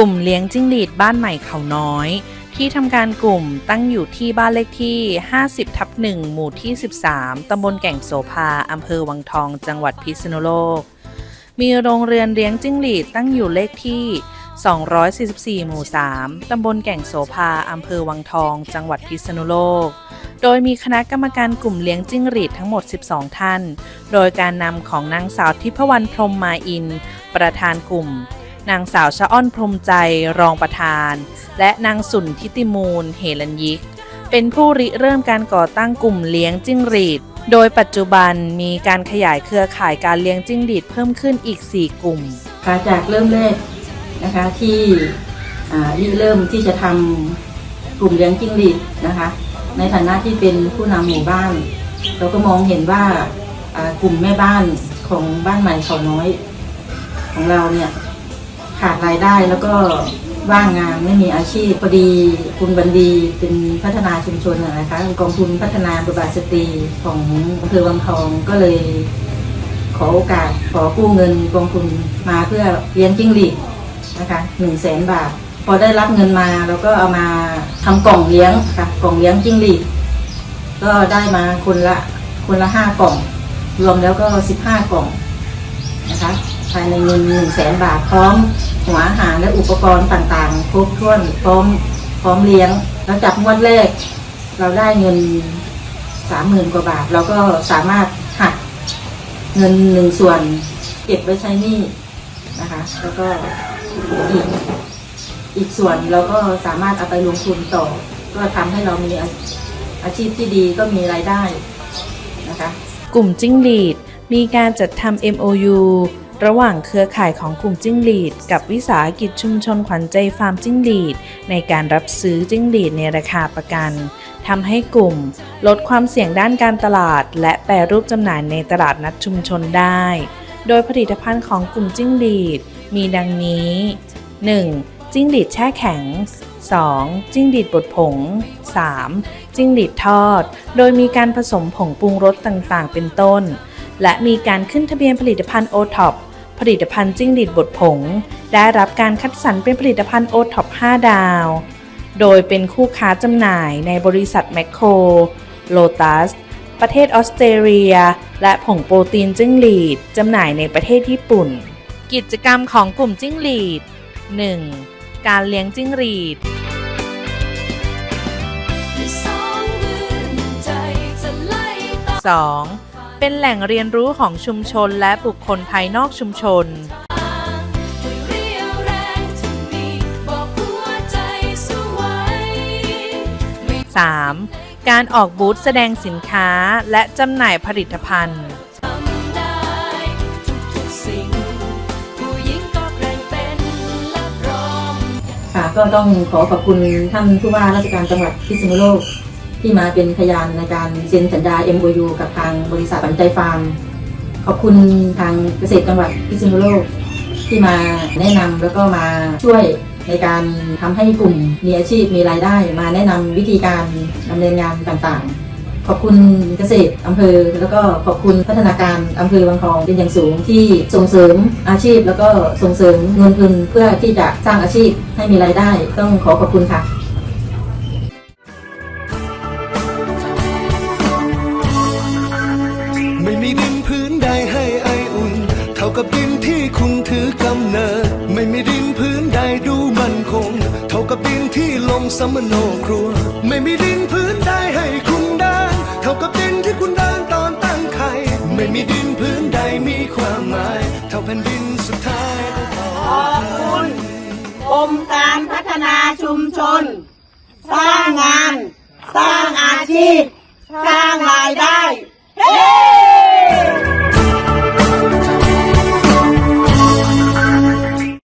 กลุ่มเลี้ยงจิ้งหรีดบ้านใหม่เขาน้อย ที่ทำการกลุ่มตั้งอยู่ที่บ้านเลขที่ 50ทับ1หมู่ที่ 13ตำบลแก่งโสภาอำเภอวังทองจังหวัดพิษณุโลก มีโรงเรือนเลี้ยงจิ้งหรีดตั้งอยู่เลขที่ 244 หมู่ 3ตำบลแก่งโสภาอำเภอวังทอง จังหวัดพิษณุโลก โดยมีคณะกรรมการกลุ่มเลี้ยงจิ้งหรีดทั้งหมด 12 ท่าน โดยการนำของนางสาวทิพวรรณพรมมาอิน ประธานกลุ่ม นางสาวชะอ้อนพรมใจรองประธาน และนางสุนทิติมูลเฮลันยิก เป็นผู้ริเริ่มการก่อตั้งกลุ่มเลี้ยงจิ้งหรีด โดยปัจจุบันมีการขยายเครือข่ายการเลี้ยงจิ้งหรีดเพิ่มขึ้นอีก 4 กลุ่ม ค่ะจากเริ่มแรกนะคะที่อ่าที่เริ่มที่จะทำกลุ่มเลี้ยงจิ้งหรีดนะคะ ในฐานะที่เป็นผู้นำหมู่บ้าน เราก็มองเห็นว่าอ่ากลุ่มแม่บ้านของบ้านใหม่เขาน้อย ของเราเนี่ย ขาดรายได้แล้วก็ว่างงานไม่มีอาชีพพอดีคุณบันดีเป็นพัฒนาชุมชนนะคะกองทุนพัฒนาบทบาทสตรีของอำเภอวังทองก็เลยขอโอกาสขอกู้เงินกองทุนมาเพื่อเลี้ยงจิ้งหรีดนะคะหนึ่งแสนบาท พอได้รับเงินมาเราก็เอามาทำกล่องเลี้ยงค่ะกล่องเลี้ยงจิ้งหรีดก็ได้มาคนละคนละห้ากล่อง รวมแล้วก็สิบห้ากล่องนะคะ ภายในเงินหนึ่งแสนบาทพร้อมหัวอาหารและอุปกรณ์ต่างๆ ครบถ้วนพร้อมพร้อมเลี้ยง แล้วจากงวดแรก เราได้เงินสามหมื่นกว่าบาท เราก็สามารถหักเงินหนึ่งส่วนเก็บไว้ใช้หนี้นะคะ แล้วก็อีกอีกส่วนเราก็สามารถเอาไปลงทุนต่อ ก็ทำให้เรามีอาอาชีพที่ดีก็มีรายได้นะคะ กลุ่มจิ้งหรีดมีการจัดทำ MOU ระหว่างเครือข่ายของกลุ่มจิ้งหรีด กับวิสาหกิจชุมชนขวัญใจฟาร์มจิ้งหรีด ในการรับซื้อจิ้งหรีดในราคาประกันทำให้กลุ่ม ลดความเสี่ยงด้านการตลาด และแปรรูปจำหน่ายในตลาดนัดชุมชนได้ โดยผลิตภัณฑ์ของกลุ่มจิ้งหรีด มีดังนี้ 1. จิ้งหรีดแช่แข็ง 2. จิ้งหรีดบดผง 3. จิ้งหรีดทอด โดยมีการผสมผงปรุงรสต่างๆ เป็นต้น และมีการขึ้นทะเบียนผลิตภัณฑ์โอท็อป ผลิตภัณฑ์จิ้งหรีดบดผง ได้รับการคัดสรรเป็นผลิตภัณฑ์โอท็อป5ดาว โดยเป็นคู่ค้าจำหน่ายในบริษัทแมคโครโลตัส ประเทศออสเตรเลีย และผงโปรตีนจิ้งหรีดจำหน่ายในประเทศญี่ปุ่น กิจกรรมของกลุ่มจิ้งหรีด 1. การเลี้ยงจิ้งหรีดสอง เป็นแหล่งเรียนรู้ของชุมชนและบุคคลภายนอกชุมชนด้วยเรี่ยวแรงที่มีบอกหัวใจสวย 3. การออกบูธแสดงสินค้าและจำหน่ายผลิตภัณฑ์ ค่ะก็ต้องขอขอบคุณท่านผู้ว่าราชการจังหวัดพิษณุโลก ที่มาเป็นพยานในการเซ็นสัญญา MOU กับทางบริษัทปันใจฟาร์ม ขอบคุณทางเกษตรจังหวัดพิษณุโลก ที่มาแนะนำแล้วก็มาช่วยในการทำให้กลุ่มมีอาชีพมีรายได้ มาแนะนำวิธีการดำเนินงานต่างๆ ขอบคุณเกษตรอำเภอ แล้วก็ขอบคุณพัฒนาการอำเภอวังทองเป็นอย่างสูงที่ส่งเสริมอาชีพ แล้วก็ส่งเสริมเงินทุนเพื่อที่จะสร้างอาชีพให้มีรายได้ ต้องขอขอบคุณค่ะ กับดินที่คุณถือกำเนิด ไม่มีดินพื้นใดดูมันคง เท่ากับดินที่ลงสมโนครัว ไม่มีดินพื้นใดให้คุณเดินเท่ากับดินที่คุณเดินตอนตั้งไข่ไม่มีดินพื้นใดมีความหมาย เท่าแผ่นดินสุดท้ายของเรบคุณองค์การพัฒนาชุมชน สร้างงาน สร้างอาชีพ